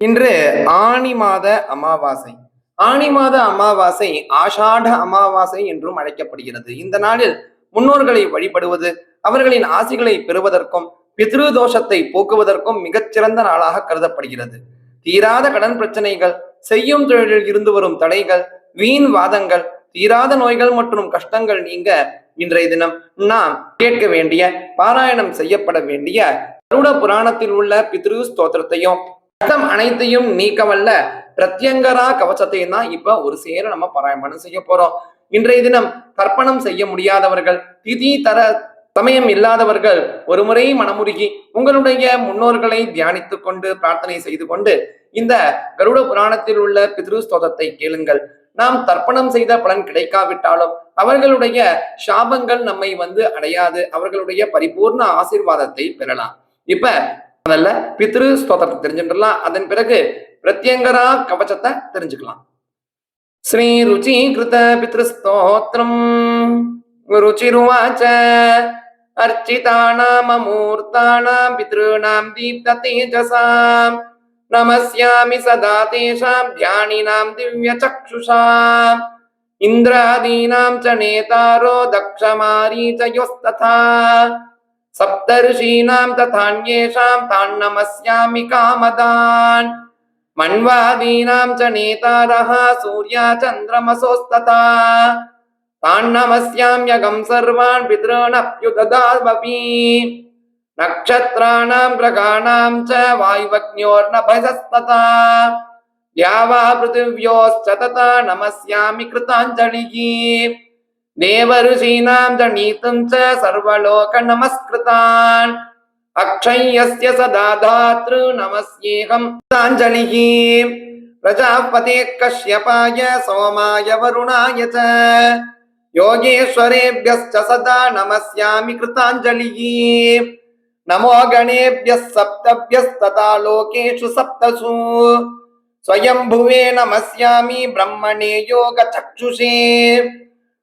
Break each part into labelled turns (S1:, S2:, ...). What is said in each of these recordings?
S1: இன்று ஆனி மாத அமாவாசை. ஆனி மாத அமாவாசை ஆஷாட அமாவாசை என்றும் அழைக்கப்படுகிறது. இந்த நாளில் முன்னோர்களை வழிபடுவது அவர்களின் ஆசிகளை பெறுவதற்கும் பித்ரு தோஷத்தை போக்குவதற்கும் மிகச்சிறந்த நாளாக கருதப்படுகிறது. தீராத கடன் பிரச்சனைகள் செய்யும் தொழிலில் இருந்து வரும் தடைகள் வீண் வாதங்கள் தீராத நோய்கள் மற்றும் கஷ்டங்கள் நீங்க இன்றைய தினம் நாம் கேட்க வேண்டிய பாராயணம் செய்யப்பட வேண்டிய கருட புராணத்தில் உள்ள பித்ரு ஸ்தோத்திரத்தையும் கஷ்டம் அனைத்தையும் நீக்கவல்ல பிரத்யங்கரா கவசத்தையும் தான் இப்ப ஒரு சேர நம்ம பாராயணம் செய்ய போறோம். இன்றைய தினம் தர்ப்பணம் செய்ய முடியாதவர்கள் திதி தர சமயம் இல்லாதவர்கள் ஒரு முறை மனமுருகி உங்களுடைய முன்னோர்களை தியானித்துக் கொண்டு பிரார்த்தனை செய்து கொண்டு இந்த கருட புராணத்தில் உள்ள பித்ரு ஸ்தோதத்தை கேளுங்கள். நாம் தர்ப்பணம் செய்த பலன் கிடைக்காவிட்டாலும் அவர்களுடைய சாபங்கள் நம்மை வந்து அடையாது. அவர்களுடைய பரிபூர்ண ஆசீர்வாதத்தை பெறலாம். இப்ப முதல்ல பித்ரு ஸ்தோத்திரத்தை தெரிஞ்சுக்கலாம் அதன் பிறகு பிரத்யங்கரா கவச்சத்தை தெரிஞ்சுக்கலாம் ஸ்ரீ ருச்சி கிருத பித்ருஸ்தோத்திரம் ருச்சிருவாச்ச अर्चितानाममूर्ताणां पितॄणां दीप्ततेजसां नमस्यामि सदा तेषां ध्यानिनां दिव्यचक्षुषाम् इन्द्रादीनां च नेतारो दक्षमारीचयोस्तथा सप्तर्षीणां तथान्येषां तान् नमस्यामि कामदान् मन्वादीनां च नेतारः सूर्या चन्द्रमसोस्तथा तान्नमस्याम्यगं सर्वान् पितॄनप्युददावपि नक्षत्राणां ग्रहाणां च वायुवग्न्योर्नभजस्तथा द्यावा पृथिव्योश्च तथा नमस्यामि कृताञ्जलिः देवऋषीणां च नीतं च सर्वलोकनमस्कृतान् अक्षय्यस्य सदा धातृ नमस्येऽहं कृताञ्जलिः प्रजापते कश्यपाय सोमाय वरुणाय च योगेश्वरेभ्यश्च सदा नमस्यामि कृताञ्जलिः नमो गणेभ्यः सप्तभ्यस्तथा लोकेषु सप्तसु स्वयंभुवे नमस्यामि ब्रह्मणे योगचक्षुषे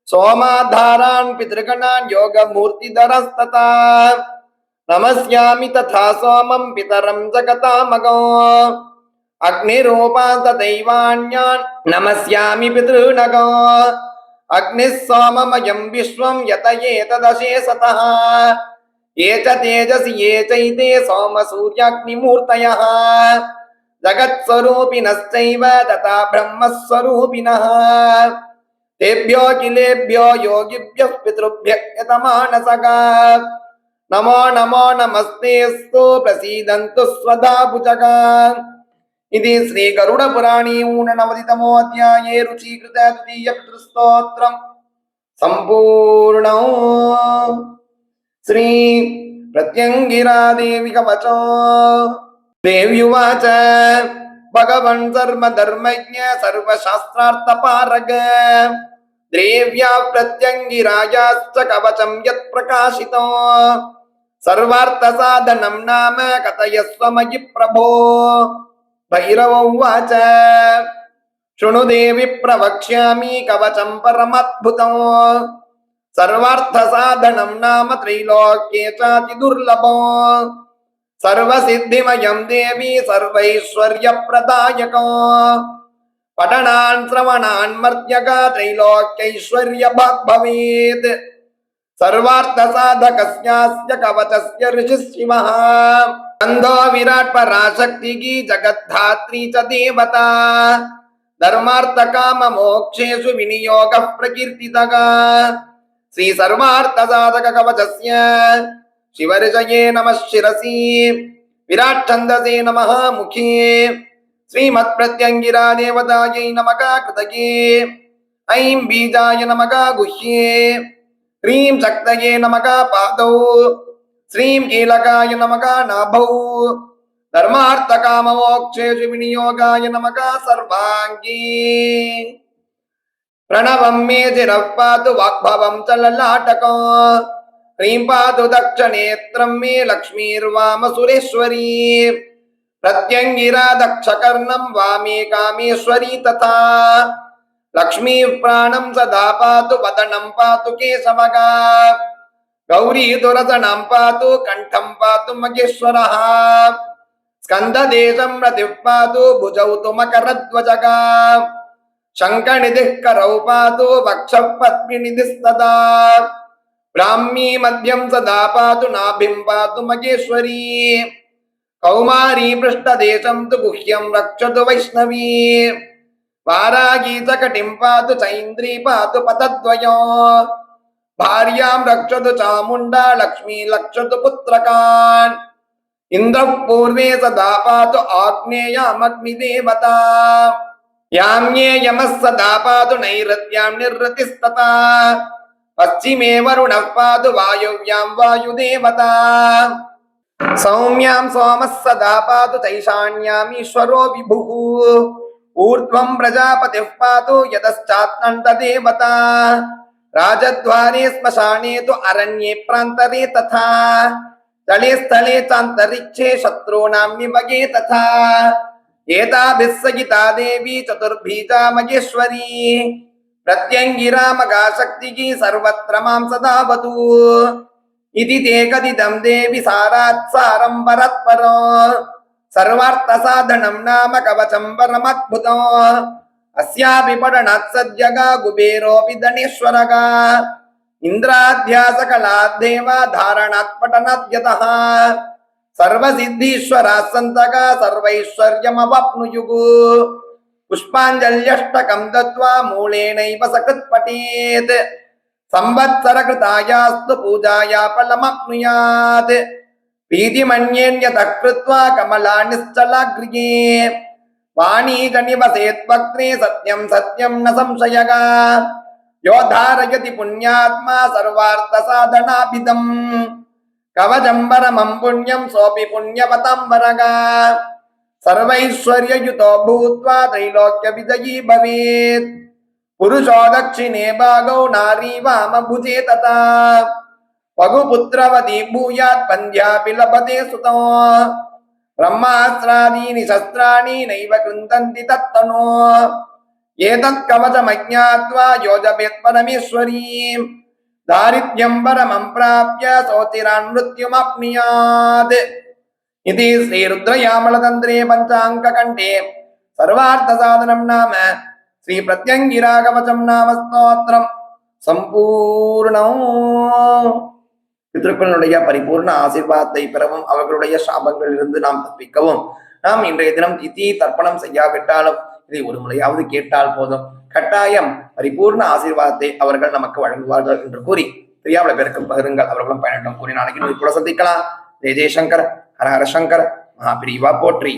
S1: सोमाधारान् पितृगणान् योगमूर्तिधरस्तथा। नमस्यामि तथा सोमं पितरं जगतामगो। अग्निरूपान्तदैवान्यान् नमस्यामि पितॄनगो। अग्निः सोममयं विश्वं यत एतदशेषतः ये च तेजसि, ये चैते सोमसूर्याग्निमूर्तयः। जगत्स्वरूपिणश्चैव तथा ब्रह्मस्वरूपिणः తేభ్యో కిలేభ్యో యోగిభ్య పితృభ్యతమానసగా నమో నమో నమస్తేస్తు ప్రసీదంతు స్వదాభుజగా ఇది శ్రీ గరుడ పురాణీ ఊనవదితమో అధ్యాయే రుచీకృత తృతీయ పితృస్తోత్రం సంపూర్ణం శ్రీ ప్రత్యంగిరాదేవి కవచో దేవ్యువాచ భగవన్ సర్వ ధర్మజ్ఞ సర్వశాస్త్రార్థ పారగ ద్రేవ్యా ప్రత్యంగి రాజాశ్చ కవచం యత్ ప్రకాశితో సర్వార్థ సాధనం నామ కథయస్వమయి ప్రభో భైరవ ఉవాచ శృణు దేవి ప్రవక్ష్యామి కవచం పరమద్భుతం సర్వార్థ సాధనం నామ త్రైలోక్యే చాతి దుర్లభం सर्वसिद्धिमयं देवी सर्वैश्वर्यप्रदायको। पठनान्, श्रवणान्, मर्त्यगा त्रैलोक्यैश्वर्यभवेत् सर्वार्थसाधकस्यास्य कवचस्य ऋषिशिवः। अन्धो विराट्पराशक्तिकी जगद्धात्री च देवता। धर्मार्थकाममोक्षेषु विनियोगः प्रकीर्तितः। श्रीसर्वार्थसाधककवचस्य శివరుగయే నమ శిరసి విరాట్ందసే నమ ముఖే శ్రీమత్ప్రత్యంగిరా దేవతాయై నమగా కృతయే ఐం బీజాయ నమగా గుహ్యే శ్రీం శక్తయే నమగా పాదౌ శ్రీం కీలకాయ నమగా నాభౌ ధర్మార్థకామోక్షేషు వినియోగాయ నమగా సర్వాంగీ ప్రణవం మే చిరపాతు వాగ్భవం చలలాటకం ह्रीं मे लक्ष्मीर्वामसुरेश्वरी प्रत्यङ्गिरा दक्षकर्णं वामे कामेश्वरी तथा लक्ष्मी प्राणं सदा पातु वदनं पातु केशवगा गौरी दुरसनं पातु कण्ठं पातु महेश्वरः स्कन्ददेशं रतिः पातु भुजौ तु मकरध्वजगा शङ्खनिधिः करौ पातु वक्षः पद्मिनिधिस्तदा ब्राह्मी मध्यं सदा पातु नाभिं पातु मगेश्वरी कौमारी पृष्ठदेशं तु गुह्यं रक्षतु वैष्णवी वारागी च कटिं पातु चैन्द्री पातु पतद्वयो भार्यां रक्षतु चामुण्डा लक्ष्मी रक्षतु पुत्रकान् इन्द्रः पूर्वे सदा पातु आग्नेयामग्निदेवता याम्ये यमः सदा पातु नैरत्यां निर्रतिस्तथा పశ్చిమే వరుణ పాదు వాయువ్యాం వాయుదేవత సౌమ్యాం సోమః సదా పాదు తైశాన్యాం ఈశ్వరో విభు ఊర్ధ్వం ప్రజాపతిః పాదు యతశ్చాత్నంతదేవత రాజద్వారే శ్మశానే తు అరణ్యే ప్రాంతరే తథా తలే స్థలే చాంతరిక్షే శత్రూణాం నిమగే తథా ఏతాభిస్సగితా దేవి చతుర్భీజా మగేశ్వరీ प्रत्यङ्गिरा मगाशक्तिः सर्वत्र मां सदावतु इति ते कथितं देवि सारात् सारं परत्परो सर्वार्थसाधनं नाम कवचं परमद्भुतो अस्यापि पठनात् सद्यगा कुबेरोऽपि धनेश्वरः इन्द्राध्यासकलाद्देवा धारणात् पठनात् यतः सर्वसिद्धीश्वराः सन्तका सर्वैश्वर्यमवाप्नुयुः पुष्पाञ्जल्यष्टकं दत्त्वा मूलेनैव सकृत् पठेत् संवत्सरकृतायास्तु पूजाया फलमप्नुयात् प्रीतिमन्येन्यतः कृत्वा कमला निश्चलागृहे वाणी च निवसेत् वक्त्रे सत्यं सत्यं न संशयः यो धारयति पुण्यात्मा सर्वार्थसाधनाभिदम् कवचं परमं पुण्यं सोऽपि पुण्यवतं वरग सर्वैश्वर्ययुतो भूत्वा त्रैलोक्यविजयी भवेत् पुरुषो दक्षिणे भागौ नारी वामभुजे तथा पगुपुत्रवती भूयात् पन्ध्यापि लभते सुतो ब्रह्मास्त्रादीनि शस्त्राणि नैव कृन्दन्ति तत्तनो एतत् कवचमज्ञात्वा योजपेत् परमेश्वरीम् दारिद्र्यं परमं प्राप्य सोचिरान् मृत्युमप्नुयात् इति श्रीरुद्रयामलतन्त्रे पञ्चाङ्ककण्ठे सर्वार्थसाधनं नाम श्रीप्रत्यङ्गिराकवचं नाम स्तोत्रम् சம்பூர்ணம் பித்ருக்களுடைய பரிபூர்ண ஆசீர்வாதத்தை பெறவும் அவர்களுடைய சாபங்களிலிருந்து நாம் தப்பிக்கவும் நாம் இன்றைய தினம் திதி தர்ப்பணம் செய்யாவிட்டாலும் இதை ஒரு முறையாவது கேட்டால் போதும் கட்டாயம் பரிபூர்ண ஆசீர்வாதத்தை அவர்கள் நமக்கு வழங்குவார்கள் என்று கூறி தெரியாத பேருக்கு பகிருங்கள் அவர்களும் பயனட்டும் கூறி நாளைக்கு கூட சந்திக்கலாம் ஜெய ஜெயசங்கர் ஹர ஹர சங்கர் மகாபிரிவா போற்றி